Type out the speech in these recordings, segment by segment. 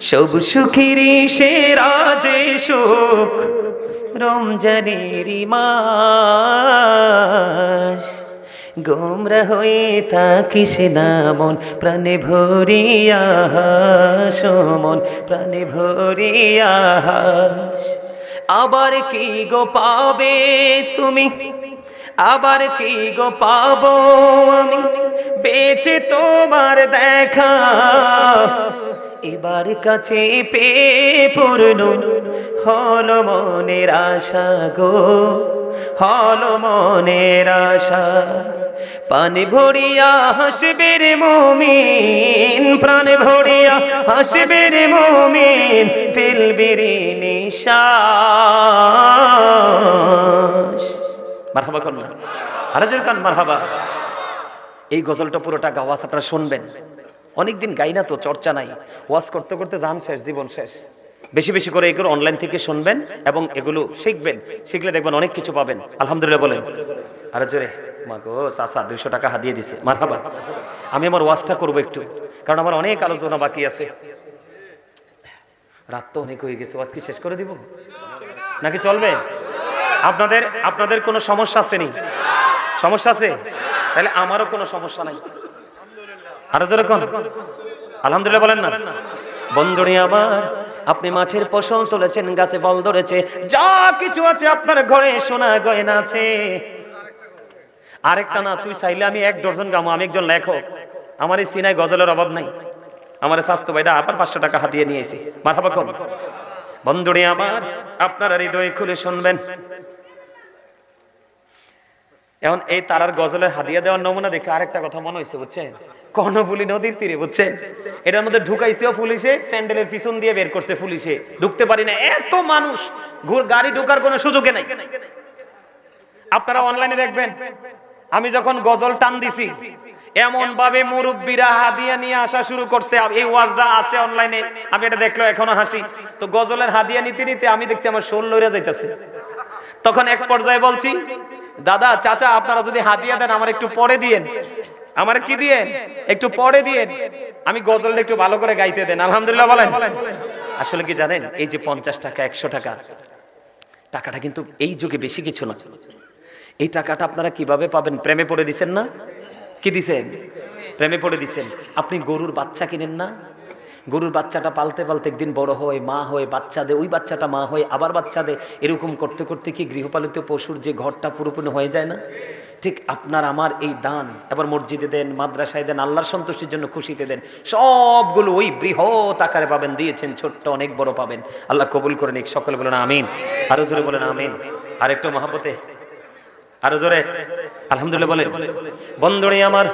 সব সুখেরই সেরা যে সুখ রমজানেরই মাস। গোমরা হয়ে থাকিস না মন, প্রাণে ভরিয়া হাস ও মন, প্রাণে ভরিয়া হাস আবার কি গো পাবে তুমি? আবার কি গো পাবো আমি? বেঁচে তোমার দেখা। এবার কাছে পেয়ে পূর্ণ। হল মনের আশা গো, হল মনের আশা। পানে ভরিয়া হাসবে রে মমিন, প্রাণে ভরিয়া হাসবে রে মমিন, ফেলবে রে নিশ্বাস। মারহাবা না আরেকজন কান মারহাবা। এই গজলটা পুরোটা গাওয়াজ আপনারা শুনবেন। অনেকদিন গাই না তো, চর্চা নাই। ওয়াজ করতে করতে যান শেষ, জীবন শেষ। বেশি বেশি করে এগুলো অনলাইন থেকে শুনবেন এবং এগুলো শিখবেন। শিখলে দেখবেন অনেক কিছু পাবেন। আলহামদুলিল্লাহ বলেন। আরও জোরে। মা গো, চাচা দুইশো টাকা হাতিয়ে দিছে। মারহাবা। আমি আমার ওয়াজটা করব একটু। কারণ আমার অনেক আলোচনা বাকি আছে। রাত তো অনেক হয়ে গেছে, ওয়াজ কি শেষ করে দিব? নাকি চলবে? আপনাদের আপনাদের কোনো সমস্যা আছে নি? সমস্যা আছে? তাহলে আমারও কোনো সমস্যা নাই। আরও আলহামদুলিল্লাহ বলেন না। বন্ধুরে আবার আপনি মাঠের ফসল তুলেছেন, গাছে ফল ধরেছে। যা কিছু আছে আপনার ঘরে সোনা গয়না আছে। আরেকটা না, তুই চাইলে আমি এক ডজন গামো, আমি একজন লেখক। আমার এই সিনাই গজলের অভাব নাই। আমার স্বাস্থ্য ভাইটা আবার পাঁচশো টাকা হাতিয়ে নিয়েছি কম বন্ধুরে আমার, আপনারা হৃদয় খুলে শুনবেন। এখন এই তারার গজলের হাদিয়া দেওয়ার নমুনা দেখে আরেকটা কথা মনে হয়েছে বুঝছেন? কর্ণফুলি নদীর তীরে, বুঝছেন? এটার মধ্যে ঢুকাইছেও পুলিশে প্যান্ডেলের পিছন দিয়ে বের করছে পুলিশে। ঢুকতে পারি না। এত মানুষ, ঘুর গাড়ি ঢোকার কোনো সুযোগে নাই। আপনারা অনলাইনে দেখবেন, আমি যখন গজল টান দিছি এমন ভাবে মুরব্বীরা হাদিয়া নিয়ে আসা শুরু করছে। এই ওয়াজটা আছে অনলাইনে। আমি এটা দেখল, এখনও হাসি। তো গজলের হাদিয়া নিতে নিতে আমি দেখছি আমার শোল লইরা যাইতেছে। তখন এক পর্যায়ে বলছি দাদা, চাচা, আপনারা যদি হাদিয়া দেন, আমার একটু পরে দিয়েন। আমার কি দিয়েন? একটু পরে দিয়েন। আমি গজলটা একটু ভালো করে গাইতে দেন। আলহামদুলিল্লাহ, বলেন। আসলে কি জানেন, এই যে পঞ্চাশ টাকা, একশো টাকা, টাকাটা কিন্তু এই যুগে বেশি কিছু না। এই টাকাটা আপনারা কীভাবে পাবেন? প্রেমে পড়ে দিছেন না? কি দিছেন? প্রেমে পড়ে দিছেন। আপনি গরুর বাচ্চা কিনেন না? গরুর বাচ্চাটা পালতে পালতে একদিন বড় হয়, মা হয়ে, বাচ্চা দেয় ওই বাচ্চাটা মা হয়ে, আবার বাচ্চা দেয় এরকম করতে করতে কি গৃহপালিত পশুর যে ঘরটা পুরোপুরি হয়ে যায় না? ঠিক আপনার আমার এই দান, এবার মসজিদে দেন, মাদ্রাসায় দেন, আল্লাহর সন্তুষ্টির জন্য খুশিতে দেন, সবগুলো ওই বৃহৎ আকারে পাবেন, দিয়েছেন, ছোট্ট, অনেক বড় পাবেন। আল্লাহ কবুল করে নিক, সকলে বলেন আমিন। আরও জোরে বলেন আমিন। আর একটু মহাপতে আরও জোরে। আলহামদুলিল্লাহ বলে বন্ধুরে আমার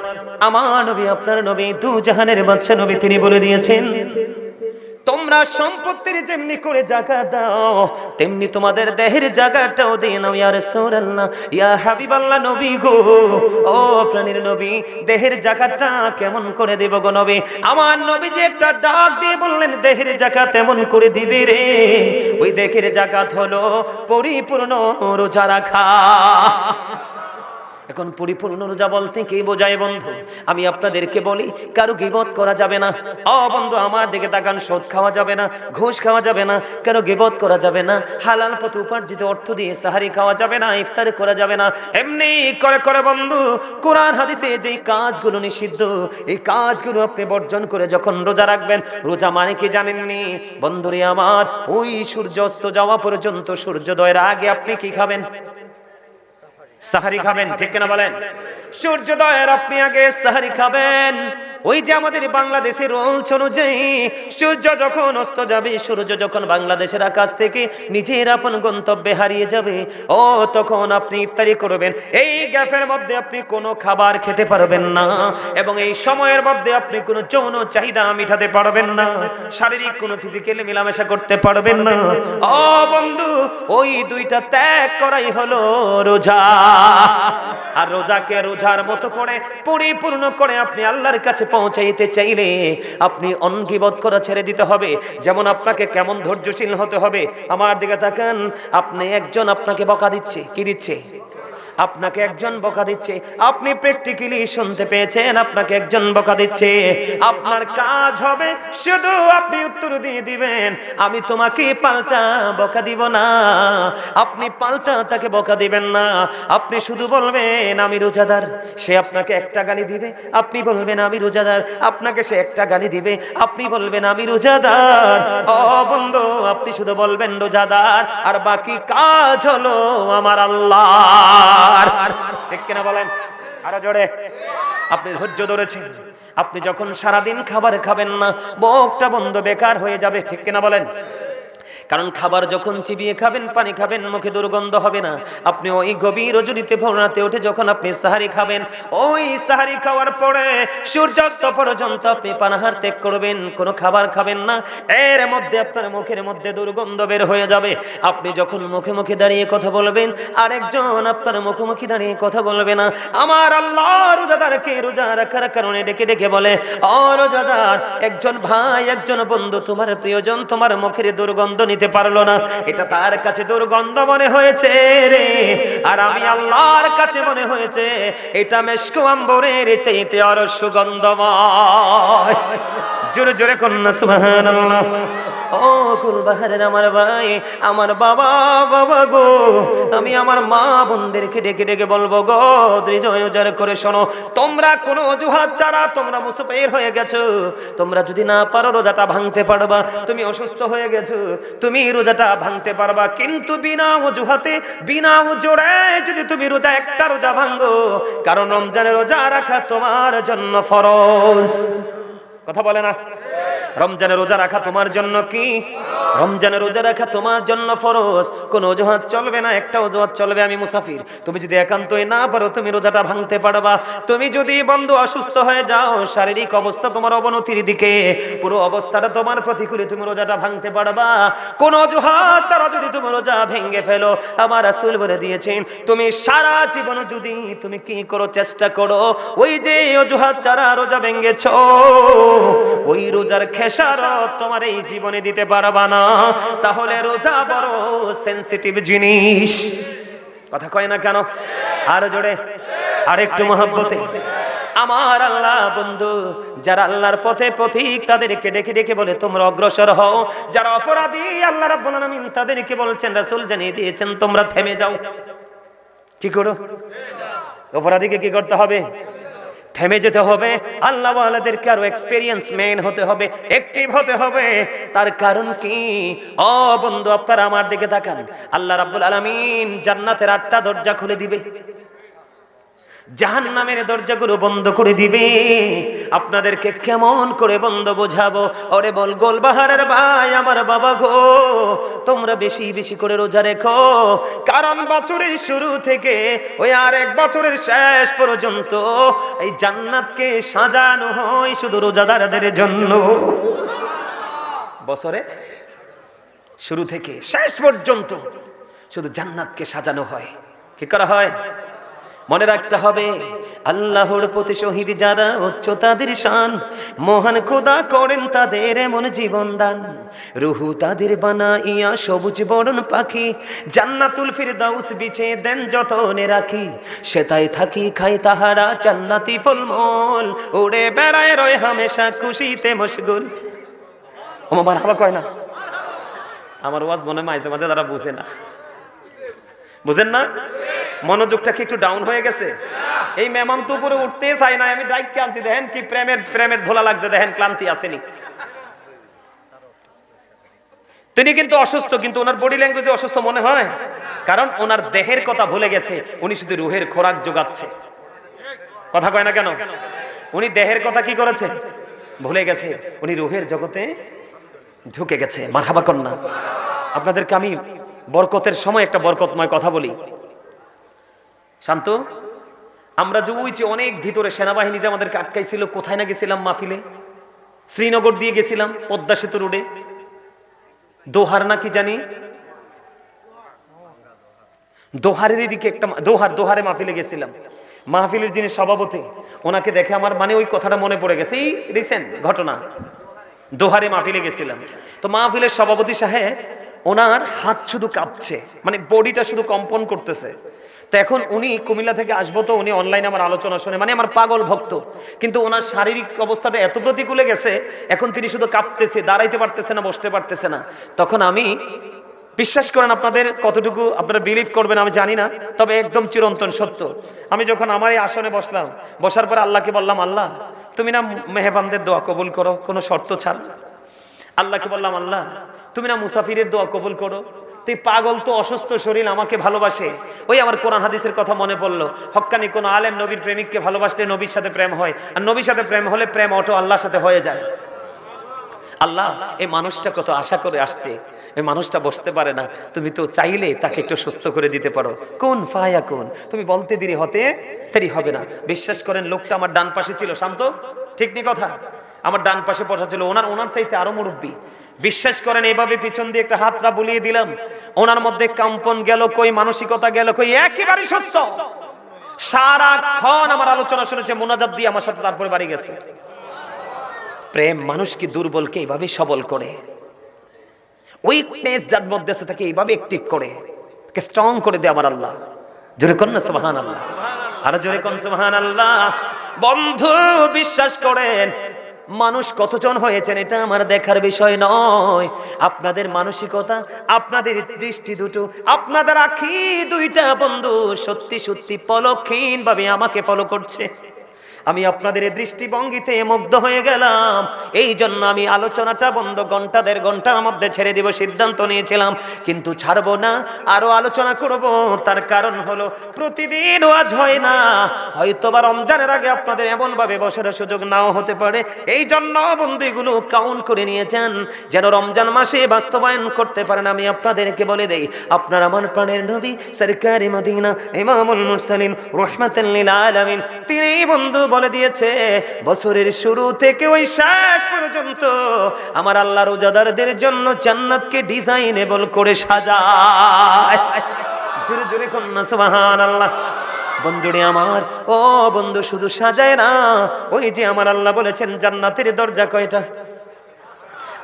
আমার নবী, আপনার নবী, দু জাহানের বাদশা নবী তিনি বলে দিয়েছেন, তোমরা সম্পত্তির যেমনি করে জায়গা দাও, তেমনি তোমাদের দেহের জায়গাটাও দিয়ে নাও, ইয়া রাসূলুল্লাহ, ইয়া হাবিবাল্লাহ নবী গো। ও প্রাণীর নবী, দেহের জায়গাটা কেমন করে দেব গো নবী? আমার নবী যে একটা ডাক দিয়ে বললেন, দেহের জায়গা তেমন করে দিবে রে। ওই দেহের জায়গা হলো পরিপূর্ণ রোজা রাখা। এখন পরিপূর্ণ রোজা বলতে কি বোঝায় বন্ধু, আমি আপনাদেরকে বলি, কারও গিবত করা যাবে না। অ বন্ধু, আমার দিকে তাকান সুদ খাওয়া যাবে না, ঘুষ খাওয়া যাবে না, কারও গিবত করা যাবে না, হালাল পথে উপার্জিত অর্থ দিয়ে সাহারি খাওয়া যাবে না, ইফতারি করা যাবে না। এমনি করে করে বন্ধু, কোরআন হাদিসে যে কাজগুলো নিষিদ্ধ, এই কাজগুলো আপনি বর্জন করে যখন রোজা রাখবেন, রোজা মানে কি জানেননি? বন্ধুরে আমার, ওই সূর্যাস্ত যাওয়া পর্যন্ত সূর্যোদয়ের আগে আপনি কি খাবেন? সাহারি খাবেন ঠিক কিনা বলেন? সূর্যোদয়ের আপনি আগে সাহারি খাবেন। ওই যে আমাদের বাংলাদেশের রোলস অনুযায়ী, সূর্য যখন অস্ত যাবে, সূর্য যখন বাংলাদেশের আকাশ থেকে নিজের আপন গন্তব্যে হারিয়ে যাবে, ও তখন আপনি ইফতারি করবেন। এই গ্যাপের মধ্যে আপনি কোনো খাবার খেতে পারবেন না এবং এই সময়ের মধ্যে আপনি কোনো যৌন চাহিদা মিটাতে পারবেন না, শারীরিক কোনো ফিজিক্যালি মেলামেশা করতে পারবেন না। ও বন্ধু, ওই দুইটা ত্যাগ করাই হলো রোজা। আর রোজাকে রোজার মতো করে পরিপূর্ণ করে আপনি আল্লাহর কাছে পৌঁছাইতে চাইলে আপনি অনগিবত করা ছেড়ে দিতে হবে। যেমন আপনাকে কেমন ধৈর্যশীল হতে হবে, আমার দিকে তাকান, আপনি একজন আপনাকে বকা দিচ্ছে। কি দিচ্ছে? আপনাকে একজন বকা দিচ্ছে। আপনি প্র্যাকটিক্যালি শুনতে পেয়েছেন, আপনাকে একজন বকা দিচ্ছে। আপনার কাজ হবে শুধু আপনি উত্তর দিয়ে দিবেন, আমি তোমাকে পাল্টা বকা দিব না। আপনি পাল্টা তাকে বকা দিবেন না। আপনি শুধু বলবেন, আমি রোজাদার। সে আপনাকে একটা গালি দিবে, আপনি বলবেন, আমি রোজাদার। আপনাকে সে একটা গালি দিবে। আপনি বলবেন, আমি রোজাদার। ও বন্ধু, আপনি শুধু বলবেন, রোজাদার। আর বাকি কাজ হলো আমার আল্লাহ ঠিক কিনা বলেন? আরও জোরে। আপনি ধৈর্য ধরেছেন। আপনি যখন সারাদিন খাবার খাবেন না, বকটা বন্ধ, বেকার হয়ে যাবে। ঠিক কিনা বলেন? কারণ খাবার যখন চিবিয়ে খাবেন, পানি খাবেন, মুখে দুর্গন্ধ হবে না। আপনি ওই গভীর রজনীতে ভোররাতে উঠে যখন আপনি সাহারি খাবেন, ওই সাহারি খাওয়ার পরে সূর্যাস্ত পর্যন্ত আপনি পানাহার ত্যাগ করবেন, কোনো খাবার খাবেন না। এর মধ্যে আপনার মুখের মধ্যে দুর্গন্ধ বের হয়ে যাবে। আপনি যখন মুখে মুখে দাঁড়িয়ে কথা বলবেন, আরেকজন আপনার মুখোমুখি দাঁড়িয়ে কথা বলবে না। আমার আল্লাহ রোজাদারকে রোজা রাখার কারণে ডেকে ডেকে বলে, ও রোজাদার, একজন ভাই, একজন বন্ধু, তোমার প্রিয়জন তোমার মুখের দুর্গন্ধ নিতে পারল না। এটা তার কাছে দুর্গন্ধ মনে হয়েছে রে। আর আমি আল্লাহর কাছে মনে হয়েছে, এটা মেশকু আম্বরের চাইতে আরও সুগন্ধময়। জোরে জোরে কন্যা, সুবহানাল্লাহ। ও কুলবাহারের আমার ভাই, আমার বাবা বাবা গো। আমি আমার মা বোনদেরকে ডেকে ডেকে বলব গো হৃদয় করে শোনো। তোমরা কোনো অজুহাত ছাড়া তোমরা মুসফের হয়ে গেছো। তোমরা যদি না পারো রোজাটা ভাঙতে পারবা। তুমি অসুস্থ হয়ে গেছো। তুমি রোজাটা ভাঙতে পারবা। কিন্তু বিনা অজুহাতে, বিনা জোরে যদি তুমি রোজা, একটা রোজা ভাঙো, কারণ রমজানের রোজা রাখা তোমার জন্য ফরজ। কথা বলে না? রমজানের রোজা রাখা তোমার জন্য কি? রমজানের রোজা রাখা তোমার জন্য ফরজ। কোন অজুহাত চলবে না, একটা অজুহাত চলবে আমি মুসাফির। তুমি যদি একান্তই না পারো, তুমি রোজাটা ভাঙতে পারবা। তুমি যদি বন্ধু অসুস্থ হয়ে যাও, শারীরিক অবস্থা তোমার অবনতির দিকে। পুরো অবস্থাটা তোমার প্রতিকূলে তুমি রোজাটা ভাঙতে পারবা। কোন অজুহাত ছাড়া যদি তুমি রোজা ভেঙে ফেলো, আমার রাসূল বলে দিয়েছেন, তুমি সারা জীবন যদি তুমি কি করো, চেষ্টা করো, ওই যে অজুহাত ছাড়া রোজা ভেঙেছো, ওই রোজার খেসারত তোমার এই জীবনে দিতে পারবা না। তাহলে রোজা বড় সেনসিটিভ জিনিস। কথা কয় না কেন? আর জোরে। আরেকটু মহাব্বতে। আমার আল্লাহ বন্ধু যারা আল্লাহর পথে পথিক তাদেরকে ডেকে ডেকে বলে তোমরা অগ্রসর হও। যারা অপরাধী আল্লাহ রাব্বুল আলামিন তাদেরকে বলছেন রাসূল জানিয়ে দিয়েছেন তোমরা থেমে যাও। কি করো? অপরাধীকে কি করতে হবে? থেমে যেতে হবে। আল্লাহ আল্লাহদেরকে আরও এক্সপেরিয়েন্স মেন হতে হবে অ্যাক্টিভ হতে হবে। তার কারণ কি? ও বন্ধু, আপনারা আমার দিকে তাকান। আল্লাহ রাব্বুল আলামিন জান্নাতের আটটা দরজা খুলে দিবে। জাহান নামের দরজাগুলো বন্ধ করে দিবে। আপনাদেরকে কেমন করে বন্ধ বোঝাবো? ওরে বল, গোলবাহারের ভাই, আমার বাবা গো, তোমরা বেশি বেশি করে রোজা রেখো। কারণ বছরের শুরু থেকে ওই আর এক বছরের শেষ পর্যন্ত এই জান্নাতকে সাজানো হয় শুধু রোজাদারদের জন্য। বছরে শুরু থেকে শেষ পর্যন্ত শুধু জান্নাতকে সাজানো হয়। কি করা হয়? মনে রাখতে হবে, আল্লাহর প্রতি শহীদ যারা উচ্চ তাদের শান। মহান খোদা করেন তাদের এমন জীবন দান। রুহু তাদের বানা ইয়া সবুজ বরণ পাখি, জান্নাতুল ফিরদাউস বিছে দেন যতনে রাখি। সেটাই থাকি, খাই তাহারা জান্নাতি ফলমল, উড়ে বেড়ায় রয় হামেশা খুশিতে মশগুল। আমার হাবা কয় না? আমার ওয়াজ মনে মাইতে মাঝে তারা বুঝে না। বুঝেন না? মনোযোগটা কি একটু ডাউন হয়ে গেছে? এই মেহমান তো উপরে উঠতে চাই না আমি ডাইক আনছি, দেখেন কি প্রেমের প্রেমের ধোলা লাগছে, দেখেন ক্লান্তি আসেনি। তিনি কিন্তু অসুস্থ, কিন্তু ওনার বডি ল্যাঙ্গুয়েজে অসুস্থ মনে হয়? কারণ ওনার দেহের কথা ভুলে গেছে, উনি শুধু রুহের খোরাক যোগাচ্ছে। কথা কয় না কেন? উনি দেহের কথা কি করেছে? ভুলে গেছে, উনি রুহের জগতে ঢুকে গেছে। মারহাবা কন্যা, আপনাদেরকে আমি বরকতের সময় একটা বরকতময় কথা বলি। শান্ত? আমরা যে ওই যে অনেক ভিতরে সেনাবাহিনী যে আমাদেরকে আটকাইছিল, কোথায় না গেছিলাম মাহফিলে? শ্রীনগর দিয়ে গেছিলাম, পদ্মা সেতু রোডে। দোহার না কি জানি? দোহারের দিকে একটা দোহার, দোহারে মাহফিলে গেছিলাম। মাহফিলের যিনি সভাপতি, ওনাকে দেখে আমার মানে ওই কথাটা মনে পড়ে গেছে। এই রিসেন্ট ঘটনা, দোহারে মাহফিলে গেছিলাম। তো মাহফিলের সভাপতি সাহেব, ওনার হাত শুধু কাঁপছে মানে বডিটা শুধু কম্পন করতেছে। তো এখন উনি কুমিল্লা থেকে আসব তো উনি অনলাইনে আমার আলোচনা শুনে। মানে আমার পাগল ভক্ত। কিন্তু ওনার শারীরিক অবস্থাটা এত প্রতিকূলে গেছে, এখন তিনি শুধু কাঁপতেছে, দাঁড়াইতে পারতেছে না, বসতে পারতেছে না। তখন আমি, বিশ্বাস করেন আপনাদের কতটুকু আপনারা বিলিভ করবেন আমি জানি না, তবে একদম চিরন্তন সত্য। আমি যখন আমার এই আসনে বসলাম, বসার পর আল্লাহকে বললাম, আল্লাহ, তুমি না মেহবানদের দোয়া কবুল করো, কোনো শর্ত ছাড়? আল্লাহকে বললাম, আল্লাহ তুমি না মুসাফিরের দোয়া কবুল করো। তুই পাগল, তো অসুস্থ শরীর আমাকে ভালোবাসে। ওই আমার কোরআন হাদিসের কথা মনে পড়ল। হক্কানি কোন আলেম নবীর প্রেমিককে ভালোবাসলে নবীর সাথে প্রেম হয়, আর নবীর সাথে প্রেম হলে প্রেম অটো আল্লাহর সাথে হয়ে যায়। আল্লাহ, এই মানুষটা কত আশা করে আসছে। এই মানুষটা বসতে পারে না। তুমি তো চাইলে তাকে একটু সুস্থ করে দিতে পারো। কোন ফায়া কোন? তুমি বলতে দেরি হতে দেরি হবে না। বিশ্বাস করেন, লোকটা আমার ডান পাশে ছিল, শান্ত? ঠিক নি কথা? আমার ডান পাশে বসা ছিল। ওনার ওনার চাইতে আরও মুরব্বী। বিশ্বাস করেন, এভাবে পিছন দিয়ে একটা হাতটা বুলিয়ে দিলাম। ওনার মধ্যে কম্পন গেল, কই মানসিকতা গেল, কই একেবারে সুস্থ। সারাক্ষণ আমার আলোচনা শুনেছে, মোনাজাত দিয়ে আমার সাথে তারপরে বাড়ি গেছে। প্রেম মানুষকে দুর্বলকে এইভাবে সবল করে? উইকনেস যার মধ্যে আছে তাকে এইভাবে অ্যাক্টিভ করে, তাকে স্ট্রং করে দেয় আমার আল্লাহ। জোরে কন না সুবহান আল্লাহ আরও জোরে কন সুবহান আল্লাহ বন্ধু, বিশ্বাস করেন মানুষ কতজন হয়েছেন এটা আমার দেখার বিষয় নয়। আপনাদের মানসিকতা, আপনাদের দৃষ্টি দুটো, আপনাদের আখি দুইটা বন্ধু সত্যি সত্যি পলক্ষীন ভাবে আমাকে ফলো করছে। আমি আপনাদের দৃষ্টিভঙ্গিতে মুগ্ধ হয়ে গেলাম। এই জন্য আমি আলোচনাটা বন্ধ ঘণ্টা দেড় ঘণ্টার মধ্যে ছেড়ে দিব, সিদ্ধান্ত নিয়েছিলাম। কিন্তু ছাড়বো না, আরও আলোচনা করব। তার কারণ হলো, প্রতিদিন ওয়াজ হয় না। হয়তো বা রমজানের আগে আপনাদের এমনভাবে বসার সুযোগ নাও হতে পারে। এই জন্য বন্ধুগুলো কাউন্ট করে নিয়েছেন। যেন রমজান মাসে বাস্তবায়ন করতে পারেন, আমি আপনাদেরকে বলে দেই। আপনার আমার প্রাণের নবী, সরকারি মদিনা, ইমামুল মুরসালিন, রহমাতুল লিল আলামিন তিনি বন্ধু বলে দিয়েছে, বছরের শুরু থেকে ওই শেষ পর্যন্ত আমার আল্লাহ রোজাদারদের জন্য জান্নাতকে ডিজাইনেবল করে সুবহানাল্লাহ। বন্ধুরে আমার, ও বন্ধু শুধু সাজায় না, ওই যে আমার আল্লাহ বলেছেন, জান্নাতের দরজা কয়টা?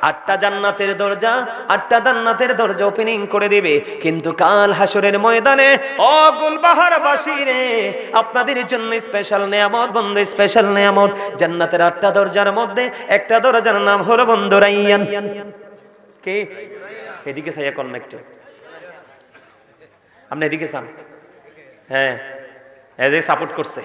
আটটা জান্নাতের দরজা, আটটা জান্নাতের দরজা ওপেনিং করে দিবে। কিন্তু কাল হাসরের ময়দানে, ও গুলবাহার বাসিরে আপনাদের জন্য স্পেশাল নিয়ামত বন্ধু স্পেশাল নিয়ামত। জান্নাতের আটটা দরজার মধ্যে একটা দরজার নাম হলো বন্ধু রাইয়ান। কে? এদিকে সাইয়া কন্নেক্ট আপনি এদিকে চান হ্যাঁ এদিকে সাপোর্ট করছে।